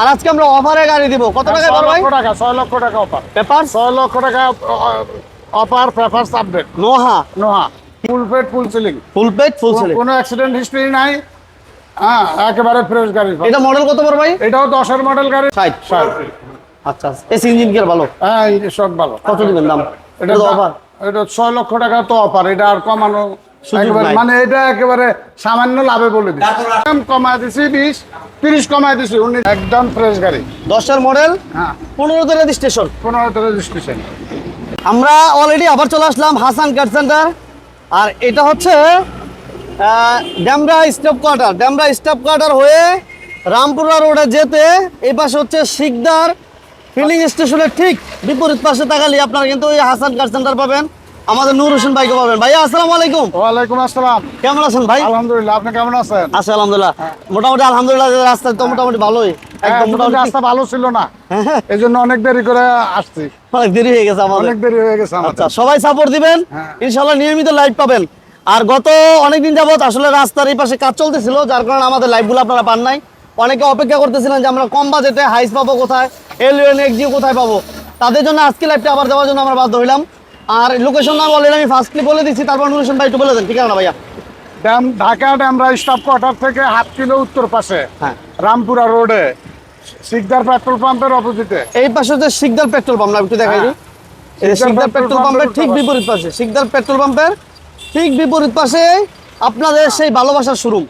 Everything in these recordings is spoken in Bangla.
আর আজকে আমরা অফারে গাড়ি দিব। কত টাকা বড় ভাই? লক্ষ টাকা ছয় লক্ষ টাকা অফার পেপার ছয় লক্ষ টাকা offer paper update Noah. Noah. Full paid full ceiling full page full সেলে কোনো অ্যাক্সিডেন্ট হিস্ট্রি নাই। হ্যাঁ একেবারে ফ্রেশ গাড়ি এটা মডেল কত বড় ভাই? এটাও দশের মডেল গাড়ি। ষাট। ষাট। আচ্ছা এসি ইঞ্জিন গিয়ার ভালো? হ্যাঁ সব ভালো। কত দিবেন দাম? এটা অফার এটা ছয় লক্ষ টাকা তো অফার এটা আর কমানো। মানে এটা একেবারে সামান্য লাভে বলে দিচ্ছি। কমায় দিছি বিশ। তিরিশ কমায় দিছি উনিশ একদম ফ্রেশ গাড়ি। দশের মডেল হ্যাঁ। পনেরোতে রেজিস্ট্রেশন পনেরোতে রেজিস্ট্রেশন আমরা অলরেডি আবার চলে আসলাম হাসান কার সেন্টার আর এটা হচ্ছে Demra staff quarter Demra staff quarter হয়ে রামপুরা রোডে যেতে এই পাশে হচ্ছে শিকদার ফিলিং স্টেশনের ঠিক বিপরীত পাশে তাকালে আপনারা কিন্তু এই হাসান কার সেন্টার পাবেন। আমাদের নূর হোসেন ভাইকে পাবেন ভাইয়া আসসালামু আলাইকুম। ওয়ালাইকুম আসসালাম। কেমন আছেন ভাই? আলহামদুলিল্লাহ আপনি কেমন আছেন? আচ্ছা আলহামদুলিল্লাহ। মোটামুটি আলহামদুলিল্লাহ রাস্তা তো মোটামুটি ভালোই। হ্যাঁ, একদম মোটামুটি রাস্তা ভালো ছিল না। হ্যাঁ, এই জন্য অনেক দেরি করে আসছি। অনেক দেরি হয়ে গেছে আমাদের। অনেক দেরি হয়ে গেছে আচ্ছা সবাই সাপোর্ট দিবেন। হ্যাঁ। ইনশাল্লাহ নিয়মিত লাইভ পাবেন। আর গত অনেকদিন যাবত আসলে রাস্তার এই পাশে কাজ চলতেছিল যার কারণে আমাদের লাইভগুলো আপনারা পান নাই। অনেকে অপেক্ষা করতেছিলেন যে আমরা কম বাজেটে হাইস পাবো কোথায় এল এলিয়ন এক্সিও কোথায় পাবো। তাদের জন্য আজকে লাইভটা আবার দেওয়ার জন্য আমরা বাধ্য হইলাম। আর লোকেশন নাম অলরেডি আমি ফার্স্টলি বলে দিচ্ছি তারপর নুরেশন ভাই একটু বলে দেন ঠিক আছে না ভাইয়া? ড্যাম ঢাকা ড্যামরা স্টাফ কোয়ার্টার থেকে হাফ কিলো উত্তর পাশে হ্যাঁ। রামপুরা রোডে শিকদার পেট্রোল পাম্পের অপোজিটে এই পাশে হচ্ছে শিকদার পেট্রোল পাম্প একটু দেখাই দিই। শিকদার পেট্রোল পাম্পের ঠিক বিপরীত পাশে শিকদার পেট্রোল পাম্পের ঠিক বিপরীত পাশে আপনাদের সেই ভালোবাসার শোরুম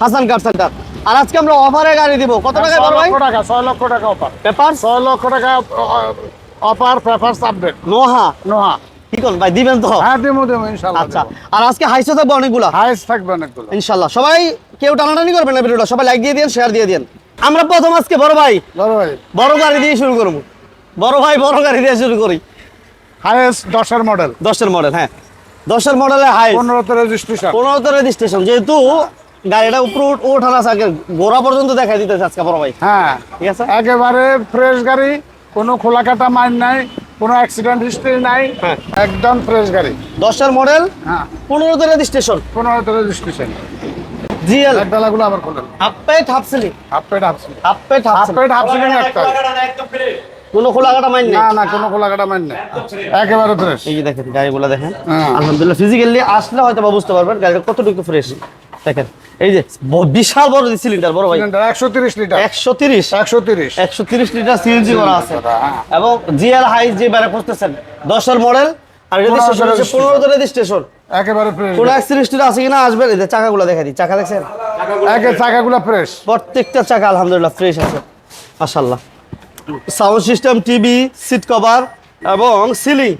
হাসান কার সেন্টার আর আজকে আমরা অফারে গাড়ি দিব। কত টাকা ছয় বড় ভাই? লক্ষ টাকা ছয় লক্ষ টাকা অফার পেপার ছয় লক্ষ টাকা offer paper update. Noah? Noha. কি কোন ভাই দিবেন তো? হ্যাঁ দেবো দেবো ইনশাল্লাহ আচ্ছা আর আজকে হাইসে থাকবে অনেকগুলা? হাইস থাকবে অনেকগুলো। ইনশাল্লাহ। সবাই কেউ টানাটানি করবেন না ভিডিওটা সবাই লাইক দিয়ে দিন শেয়ার দিয়ে দিন আমরা প্রথম আজকে বড় ভাই। বড় ভাই। বড় গাড়ি দিয়ে শুরু করব। বড় ভাই বড় গাড়ি দিয়ে শুরু করি। দশের মডেল দশের মডেল হ্যাঁ। দশের মডেলে হাইস। পনেরোতে রেজিস্ট্রেশন পনেরোতে রেজিস্ট্রেশন যেহেতু গাড়িটা উপরে ওঠানো আছে আগে গোড়া পর্যন্ত দেখাই দিতেছে আজকে বড় ভাই। হ্যাঁ। ঠিক আছে? একেবারে ফ্রেশ গাড়ি। কোনো খোলা কাটা মাইন নাই কোনো অ্যাক্সিডেন্ট হিস্ট্রি নাই হ্যাঁ। একদম ফ্রেশ গাড়ি। দশের মডেল হ্যাঁ। পনেরোতে রেজিস্ট্রেশন পনেরোতে রেজিস্ট্রেশন জিএল। এক ডালাগুলো আবার খোলেন। Half half ceiling half paid half ceiling half paid half half ceiling half ceiling একটা। কোনো খোলা কাটা মাইন নেই। না না কোনো খোলা কাটা মাইন নাই। একেবারে ফ্রেশ এই যে দেখেন গাড়িগুলো দেখেন। হ্যাঁ। আলহামদুলিল্লাহ ফিজিক্যালি আসলে হয়তো বুঝতে পারবেন গাড়িটা কতটুকু ফ্রেশ দেখেন এই যে বিশাল বড় সিলিন্ডার বড় ভাই। একশো তিরিশ লিটার। একশো তিরিশ? একশো তিরিশ। একশো তিরিশ লিটার সিএনজি করা আছে। এবং জিএল হাইস যে বেড়ে করতেছেন দশের মডেল আর রেজিস্ট্রেশন রেজিস্ট্রেশন একেবারে ফ্রেশ কোনো অ্যাক্সিডেন্ট আছে কিনা আসবেন এই চাকাগুলো দেখা দিই। চাকা দেখছেন? একে চাকাগুলো ফ্রেশ প্রত্যেকটা চাকা আলহামদুলিল্লাহ ফ্রেশ আছে। Sound system TV seat cover এবং সিলিং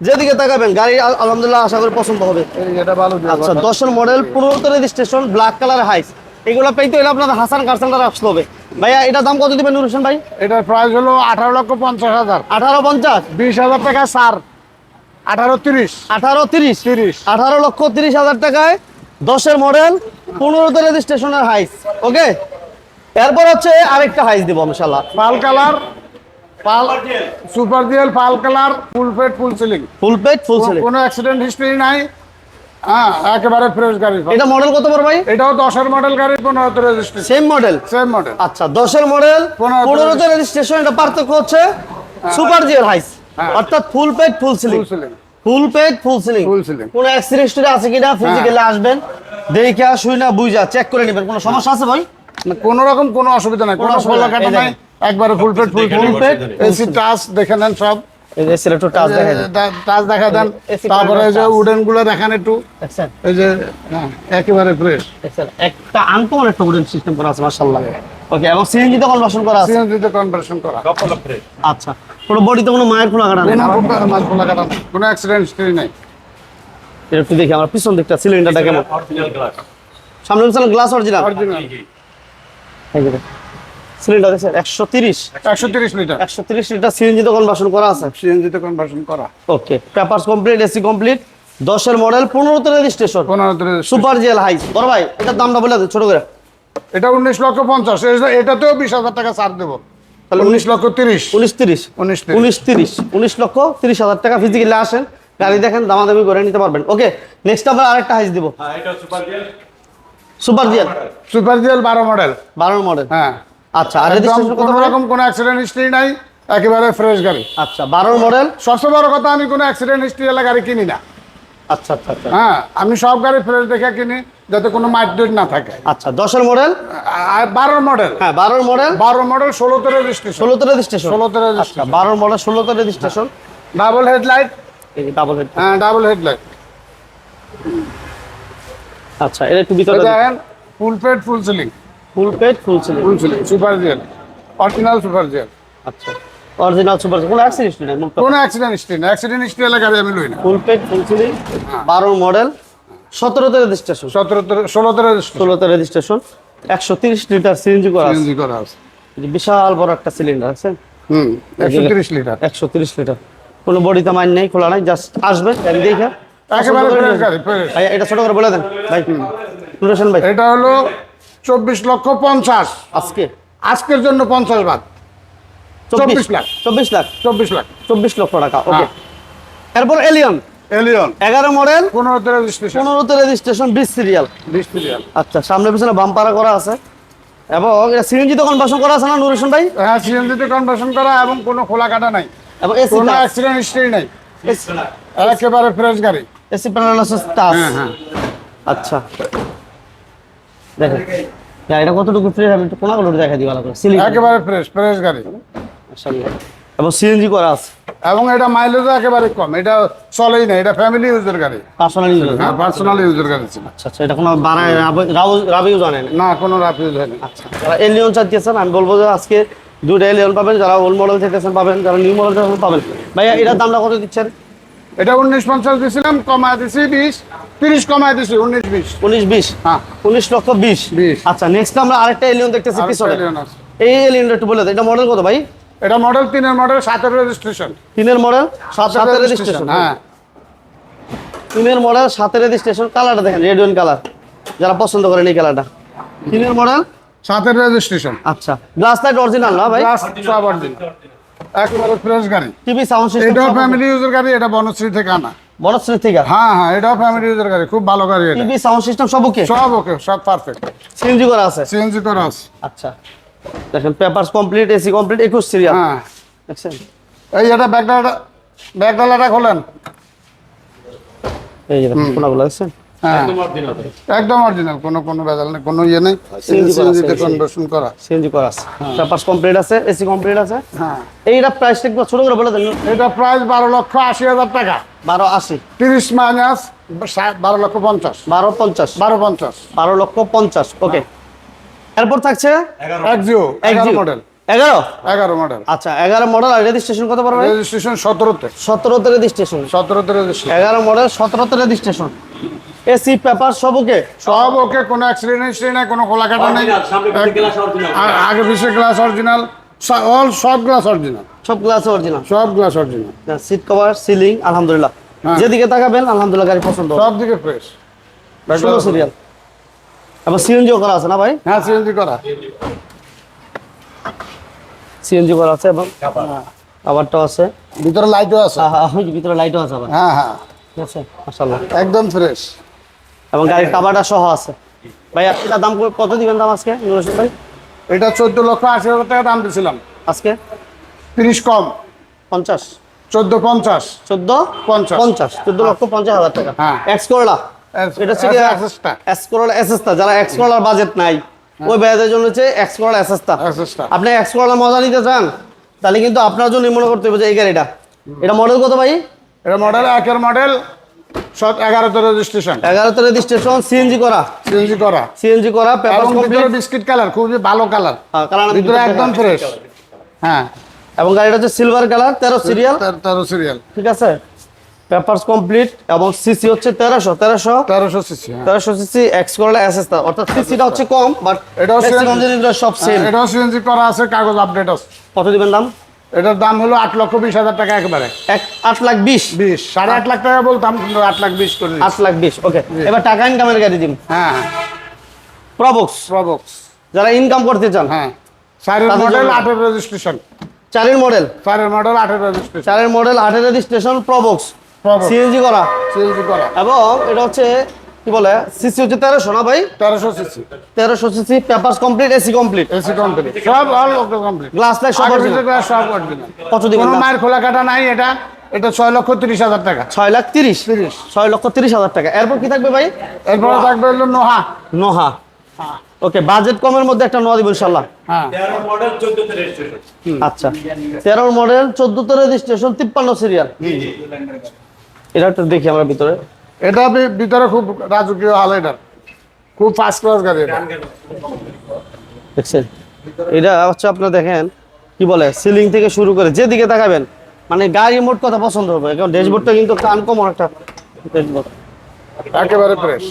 যেদিকে তাকাবেন গাড়ি আল- আলহামদুলিল্লাহ আশা করি পছন্দ হবে। এটা আচ্ছা দশের মডেল পনেরোতে রেজিস্ট্রেশন ব্ল্যাক কালার হাইস এগুলো পেতে হলে আপনার হাসান কারসেন্টার আসতে হবে। ভাইয়া এটার দাম কত দিবেন নুর হোসেন ভাই? এটার প্রাইস হলো আঠারো লক্ষ পঞ্চাশ হাজার। আঠারো পঞ্চাশ? বিশ হাজার টাকা সার। আঠারো তিরিশ। আঠারো তিরিশ? তিরিশ। আঠারো লক্ষ তিরিশ হাজার টাকায় দশের মডেল পনেরোতে রেজিস্ট্রেশনের হাইস ওকে এরপর হচ্ছে আরেকটা হাইস দিব ইনশাল্লাহ pearl colour pearl super DL pearl colour full paid full ceiling. Full paid full সেলে। কোনো অ্যাক্সিডেন্ট হিস্ট্রি নাই। হ্যাঁ একেবারে ফ্রেশ গাড়ি এটা মডেল কত বড় ভাই? এটাও দশের মডেল গাড়ি পনেরোতে registration same model same model আচ্ছা দশের মডেল পনেরোতে রেজিস্ট্রেশন এটা পার্থক্য হচ্ছে সুপার জিয়ার হাইস হ্যাঁ। অর্থাৎ full paid full ceiling. Full ceiling full paid full ceiling. কোনো অ্যাক্সিডেন্ট আছে কিনা? ফিজিক্যালি আসবেন। দেখা শুই না বুঝা চেক করে নেবেন। কোনো সমস্যা আছে ভাই? কোনো রকম কোনো অসুবিধা নাই। কোনো নাই, কাটা নাই। একবারে full paid full full paid AC touch দেখে নেন সব। এই যে সিলেক্টর টাচ দেখা দেন। AC তারপরে এই যে উডেনগুলো দেখেন একটু। এই যে হ্যাঁ, একেবারে ফ্রেশ একটা আনকমন একটা উডেন সিস্টেম করা আছে মাশাআল্লাহ। ওকে এবং সিএনজি তে কনভার্সন করা আছে। সিএনজিতে কনভার্সন করা। আচ্ছা কোনো বডিতে কোনো মায়ের খোলা কাটা নেই। কোনো খোলা কাটা নাই, কোনো অ্যাক্সিডেন্ট হিস্ট্রি নাই। এটা একটু দেখি আমরা পিছন দিকটা সিলিন্ডারটা কেমন? সামনে পিছনে গ্লাস অরিজিনাল অরিজিনাল সিলিন্ডার দেখছেন একশো তিরিশ। একশো তিরিশ লিটার। একশো তিরিশ লিটার সিএনজি তে কনভার্সন করা আছে? সিএনজিতে কনভার্সন করা। Okay papers complete AC complete দশের মডেল পনেরোতে রেজিস্ট্রেশন পনেরোতে। সুপার জিএল হাইস বড় ভাই এটার দামটা বলে ছোট করে। এটা উনিশ লক্ষ পঞ্চাশ এটা- এটাতেও বিশ হাজার টাকা ছাড় দেবো। তাহলে উনিশ লক্ষ তিরিশ। উনিশ তিরিশ। উনিশ উনিশ তিরিশ। উনিশ লক্ষ তিরিশ হাজার টাকা ফিজিক্যালি আসেন। গাড়ি দেখেন দামাদামি করে নিতে পারবেন। ওকে নেক্সট আবার আরেকটা হাইস দিব। সুপার জিএল সুপার জিএল বারো মডেল বারো মডেল হ্যাঁ। আচ্ছা আর রেজিস্ট্রেশন কত রকম কোনো অ্যাক্সিডেন্ট হিস্ট্রি নাই একেবারে ফ্রেশ গাড়ি। আচ্ছা বারোর মডেল সবচেয়ে বড় কথা আমি কোনো অ্যাক্সিডেন্ট হিস্ট্রি এলা গাড়ি কিনি না। আচ্ছা আচ্ছা আচ্ছা। হ্যাঁ আমি সব গাড়ি ফ্রেশ দেখে কিনি যাতে কোনো মাইটডেট না থাকে। আচ্ছা দশের মডেল আর বারো মডেল হ্যাঁ বারোর মডেল বারো মডেল ষোলোতে রেজিস্ট্রেশন ষোলোতে রেজিস্ট্রেশন ষোলোতে রেজিস্ট্রেশন বারোর মডেল ষোলোতে registration double headlight double head হ্যাঁ ডাবল হেডলাইট আচ্ছা এটা একটু ভিতরে দেখেন full paid full ceiling full paid full ceiling. Full ceiling super GL original super GL আচ্ছা। অরিজিনাল সুপার কোনো অ্যাক্সিডেন্ট নেই কোনো অ্যাক্সিডেন্ট হিস্ট্রি না অ্যাক্সিডেন্ট হিস্ট্রি গাড়ি আমি লই না। ফুল পেড ফুল সিলিং বারোর মডেল সতেরোতে রেজিস্ট্রেশন সতেরোতে ষোলোতে ষোলোতে রেজিস্ট্রেশন একশো তিরিশ লিটার সিএনজি করা সিএনজি করা আছে। বিশাল বড় একটা সিলিন্ডার আছে। হুম একশো তিরিশ লিটার। একশো তিরিশ লিটার। কোনো বডিতে মাইন নেই খোলা নাই জাস্ট আসবে গাড়ি দেখে এটা ছোট করে বলে দেন। ভাই ভাই। এটা হলো চব্বিশ লক্ষ পঞ্চাশ। আজকে? আজকের জন্য পঞ্চাশ বাদ। চব্বিশ লাখ। চব্বিশ লাখ? চব্বিশ লাখ। চব্বিশ লক্ষ টাকা ওকে। হ্যাঁ। এরপর এলিয়ন? এলিয়ন। এগারো মডেল? পনেরোতে রেজিস্ট্রেশন পনেরোতে রেজিস্ট্রেশন বিশ সিরিয়াল বিশ সিরিয়াল আচ্ছা সামনে পিছনে বাম্পারা করা আছে। এবং কনভার্সন করা আছে না নুরেশন ভাই? হ্যাঁ সিএনজিতে কনভার্সন করা এবং কোনো খোলা কাটা নাই। এবং এসি কোনো অ্যাক্সিডেন্ট হিস্ট্রি নাই। একেবারে ফ্রেশ গাড়ি। এসি প্যানেল আছে হ্যাঁ হ্যাঁ। আচ্ছা। দেখেন। গাড়িটা কতটুকু ফ্রেশ আমি একটু কোনাগুলো দেখা দিই ভালো করে। সিলিং একেবারে ফ্রেশ ফ্রেশ গাড়ি। এবং সিএনজি করা আছে। এবং এটা মাইলেজও একেবারে কম। এটা চলেই না এটা ফ্যামিলি ইউজের গাড়ি। পার্সোনাল ইউজ হ্যাঁ পার্সোনাল ইউজের গাড়ি ছিল। আচ্ছা আচ্ছা এটা কোনো বাড়ায় রাবিও জানে না না কোনো রাফ ইউজ হয়নি আচ্ছা যারা এলিয়ন চাইতেছেন আমি বলব যে আজকে দুটো এলিয়ন পাবেন যারা ওল্ড মডেল চাইতেছেন পাবেন যারা নিউ মডেল চাইতেছেন পাবেন। ভাইয়া এটার দামটা কত দিচ্ছেন? এটা উনিশ পঞ্চাশ দিয়েছিলাম কমায় দিছি বিশ তিরিশ কমায় দিছি উনিশ বিশ। উনিশ বিশ? হ্যাঁ। উনিশ লক্ষ বিশ? 20 আচ্ছা নেক্সট আমরা আরেকটা এলিয়ন দেখতেছি পিছনে। এই এলিয়নটা একটু বলে এটা মডেল কত ভাই? এটা মডেল তিনের মডেল সাতের রেজিস্ট্রেশন তিনের মডেল সাতের রেজিস্ট্রেশন হ্যাঁ। তিনের মডেল সাতের রেজিস্ট্রেশন কালারটা দেখেন রেড ওয়াইন কালার যারা পছন্দ করেন এই কালারটা তিনের মডেল সাতের রেজিস্ট্রেশন আচ্ছা গ্লাস লাইট অরিজিনাল না ভাই? গ্লাস সব অরিজিনাল একেবারে ফ্রেশ গাড়ি। টিভি সাউন্ড সিস্টেম ফ্যামিলি ইউজের গাড়ি এটা বনশ্রী থেকে আনা। বনশ্রী থেকে? হ্যাঁ হ্যাঁ এটাও ফ্যামিলি ইউজের গাড়ি খুব ভালো গাড়ি এটা। টিভি সাউন্ড সিস্টেম সব ওকে সব ওকে সব পারফেক্ট সিএনজি করা আছে? সিএনজি করা আছে। আচ্ছা। দেখেন পেপারস কমপ্লিট এসি কমপ্লিট একুশ সিরিয়াল হ্যাঁ। দেখছেন? এই এটা ব্যাগডালাটা ব্যাগডালাটা খোলেন। এই যে দেখেন দেখছেন? একদম অরিজিনাল কোনো কোনো ভেজাল নেই কোনো ইয়ে নেই। সিএনজিতে কনভার্সন করা। সিএনজি করা আছে। পেপারস কমপ্লিট আছে এসি কমপ্লিট আছে। হ্যাঁ। এইটা প্রাইস একটু ছোট করে বলে দেন। এটা প্রাইস বারো লক্ষ আশি হাজার টাকা। বারো আশি। তিরিশ মাইনাস বারো লক্ষ পঞ্চাশ। বারো পঞ্চাশ। বারো পঞ্চাশ। বারো লক্ষ পঞ্চাশ ওকে এরপর থাকছে? এক জিও এগারো XU মডেল এগারো? এগারো মডেল আচ্ছা এগারো মডেল আর রেজিস্ট্রেশন কত পারবে রেজিস্ট্রেশন সতেরোতে। সতেরোতে রেজিস্ট্রেশন সতেরোতে রেজিস্ট্রেশন এগারো মডেল সতেরোতে রেজিস্ট্রেশন এসি পেপার সব ওকে? সব ওকে কোনো অ্যাক্সিডেন্ট হিস্ট্রি নাই কোনো খোলা কাটা নেই আগে পিছিয়ে গ্লাস অরিজিনাল অল সব গ্লাস অরিজিনাল সব গ্লাস অরিজিনাল সব glass original seat cover ceiling আলহামদুলিল্লাহ। হ্যাঁ। যেদিকে তাকাবেন আলহামদুলিল্লাহ গাড়ি পছন্দ সব দিকে ফ্রেশ ষোলো সিরিয়াল আবার সিএনজিও করা আছে না ভাই? হ্যাঁ সিএনজি করা। সিএনজি করা আছে এবং আবারটাও আছে। ভিতরে লাইটও আছে। হ্যাঁ হ্যাঁ ভিতরে লাইটও আছে আবার। হ্যাঁ হ্যাঁ। ঠিক আছে মাশাআল্লাহ। একদম ফ্রেশ এবং গাড়ির কাবারটা সহ আছে। ভাই এটা দাম কত- দিবেন দাম আজকে নুর ভাই? এটা চোদ্দ লক্ষ আশি হাজার টাকা দাম দিয়েছিলাম আজকে? তিরিশ কম। পঞ্চাশ। চোদ্দ পঞ্চাশ। চোদ্দ? পঞ্চাশ। পঞ্চাশ। চোদ্দ লক্ষ পঞ্চাশ হাজার টাকা। হ্যাঁ। এক্স করলা এটা হচ্ছে। এক্স করলা এসএসটা যারা এক্স করলার বাজেট নাই ওই বাজেটের জন্য হচ্ছে এক্স করলা এসএসটা। আপনি এক্স করলার মজা নিতে চান তাহলে কিন্তু আপনার জন্য মনে করতে হবে যে এই গাড়িটা। এটা মডেল কত ভাই? এটা মডেল একের মডেল সব রেজিস্ট্রেশন রেজিস্ট্রেশন সিএনজি করা। সিএনজি করা। সিএনজি করা পেপার এবং কমপ্লিট বিস্কিট কালার খুবই ভালো কালার ভিতরে একদম ফ্রেশ হ্যাঁ। এবং গাড়িটা হচ্ছে সিলভার কালার তেরো সিরিয়াল তেরো- তেরো সিরিয়াল ঠিক আছে? পেপারস কমপ্লিট এবং সিসি হচ্ছে সিসি হ্যাঁ। সিসি এক্স করলে এসএসটা অর্থাৎ সিসিটা হচ্ছে কম বাট ম্যাক্সিমাম সব সেম সিএনজি করা আছে কাগজ আপডেট আছে। কত দিবেন দাম? এটার দাম হলো আট লক্ষ বিশ হাজার টাকা একেবারে। এক আট লাখ বিশ? বিশ সাড়ে আট লাখ টাকা বলতাম আট লাখ বিশ করে আট লাখ বিশ ওকে এবার টাকা ইনকামের গাড়ি দিন হ্যাঁ হ্যাঁ। প্রবক্স প্রবক্স যারা ইনকাম করতে চান হ্যাঁ। চারের মডেল। আটের রেজিস্ট্রেশন চারের মডেল চারের মডেল আটের রেজিস্ট্রেশন চারের মডেল আটের রেজিস্ট্রেশন প্রবক্স। সিএনজি করা। সিএনজি করা। এবং এটা হচ্ছে কি বলে? সিসি হচ্ছে তেরোশো না ভাই? তেরোশো সিসি। তেরোশো CC papers complete AC complete AC company সব all okay complete glass light সব গ্লাস সব অরিজিনাল কত দিবেন কোনো? মায়ের খোলা কাটা নাই এটা। এটা ছয় লক্ষ তিরিশ হাজার টাকা। ছয় লাখ তিরিশ? ছয় লক্ষ তিরিশ হাজার টাকা। এরপর কি থাকবে ভাই? এরপর থাকবে হলো নোহা। নোহা। ওকে বাজেট কমের মধ্যে একটা নোয়া দিব ইনশাল্লাহ হ্যাঁ। তেরো মডেল চোদ্দতে রেজিস্ট্রেশন আচ্ছা। তেরোর মডেল চোদ্দতে রেজিস্ট্রেশন তিপ্পান্ন সিরিয়াল এটা একটু দেখি আমরা ভিতরে। এটা ভি- ভিতরে খুব রাজকীয় হাল এটার খুব ফার্স্ট ক্লাস গাড়ি এটা। দেখছেন? এটা হচ্ছে আপনার দেখেন কি বলে সিলিং থেকে শুরু করে যেদিকে তাকাবেন মানে গাড়ি মোট কথা পছন্দ হবে। কারণ ড্যাশবোর্ডটা কিন্তু আনকমন একটা ড্যাশবোর্ড একেবারে ফ্রেশ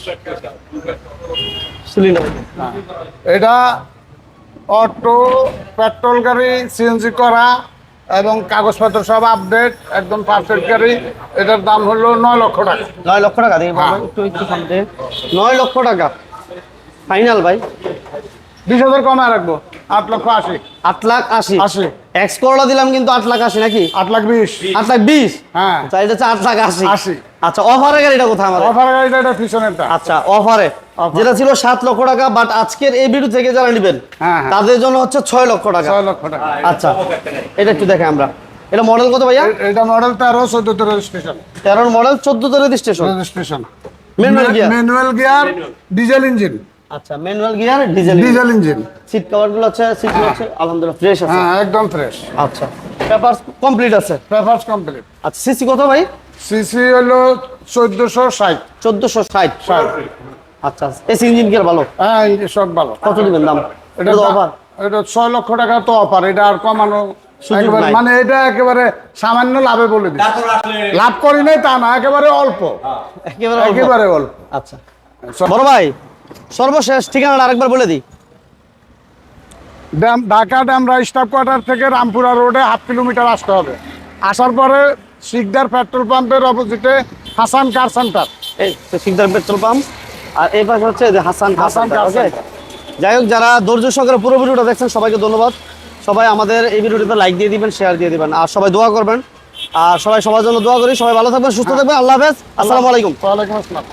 সিলিন্ডার এটা অটো পেট্রোল গাড়ি সিএনজি করা এবং কাগজপত্র সব আপডেট একদম পারফেক্ট গাড়ি। এটার দাম হলো নয় লক্ষ টাকা। নয় লক্ষ টাকা দেখি হ্যাঁ। একটু একটু সামনে। নয় লক্ষ টাকা। ফাইনাল ভাই। বিশ হাজার কমায় রাখব আট লক্ষ আশি। আট লাখ আশি? আশি। এক্স করলা দিলাম কিন্তু আট লাখ আশি নাকি? আট লাখ বিশ। আট লাখ বিশ? হ্যাঁ। চাইতে এটা হচ্ছে আট লাখ আশি। আশি। আচ্ছা অফারের গাড়িটা কোথায় আমাদের? অফার গাড়িটা এটা পিছনেরটা। আচ্ছা অফারে যেটা ছিল সাত লক্ষ টাকা বাট আজকের এই ভিডিও থেকে যারা নেবেন হ্যাঁ, হ্যাঁ। তাদের জন্য হচ্ছে ছয় লক্ষ টাকা। ছয় লক্ষ টাকা। আচ্ছা এটা একটু দেখে আমরা। এটা মডেল কত ভাইয়া? এটা মডেল তেরো চোদ্দতে রেজিস্ট্রেশন তেরোর model চোদ্দতে registration registration Manual gear? Manual gear diesel engine আচ্ছা manual gear diesel diesel engine seat কভারগুলো আছে সিট আছে আলহামদুলিল্লাহ ফ্রেশ আছে। হ্যাঁ একদম ফ্রেশ আচ্ছা পেপার কমপ্লিট আছে? পেপারস কমপ্লিট আচ্ছা সিসি কত ভাই? সিসি হলো চোদ্দশো ষাট। চোদ্দশো ষাট। ষাট। আচ্ছা এসি ইঞ্জিন গিয়ার ভালো? হ্যাঁ সব ভালো। কত দিবেন দাম? এটা এটা অফার এটা ছয় লক্ষ টাকা তো অফার এটা আর কমানো। মানে এটা একেবারে সামান্য লাভে বলে দিই লাভ করি নাই তা না একেবারে অল্প। একেবারে অল্প। আচ্ছা। বড় ভাই সর্বশেষ ঠিকানাটা আরেকবার বলে দিই। ড্যাম ঢাকা ড্যামরা স্টাফ কোয়ার্টার থেকে রামপুরা রোডে হাফ কিলোমিটার আসতে হবে। আসার পরে শিকদার পেট্রোল পাম্পের অপোজিটে হাসান কার সেন্টার? এই শিকদার পেট্রোল পাম্প। আর এই পাশে হচ্ছে যে হাসান হাসান কার সেন্টার। যাই হোক যারা ধৈর্য সহকারে পুরো ভিডিওটা দেখছেন সবাইকে ধন্যবাদ। সবাই আমাদের এই ভিডিওটিতে লাইক দিয়ে দিবেন শেয়ার দিয়ে দিবেন আর সবাই দোয়া করবেন। আর সবাই সবার জন্য দোয়া করি। সবাই ভালো থাকবেন সুস্থ থাকবেন। আল্লাহ হাফেজ। আসসালামু আলাইকুম। ওয়ালাইকুম আসসালাম।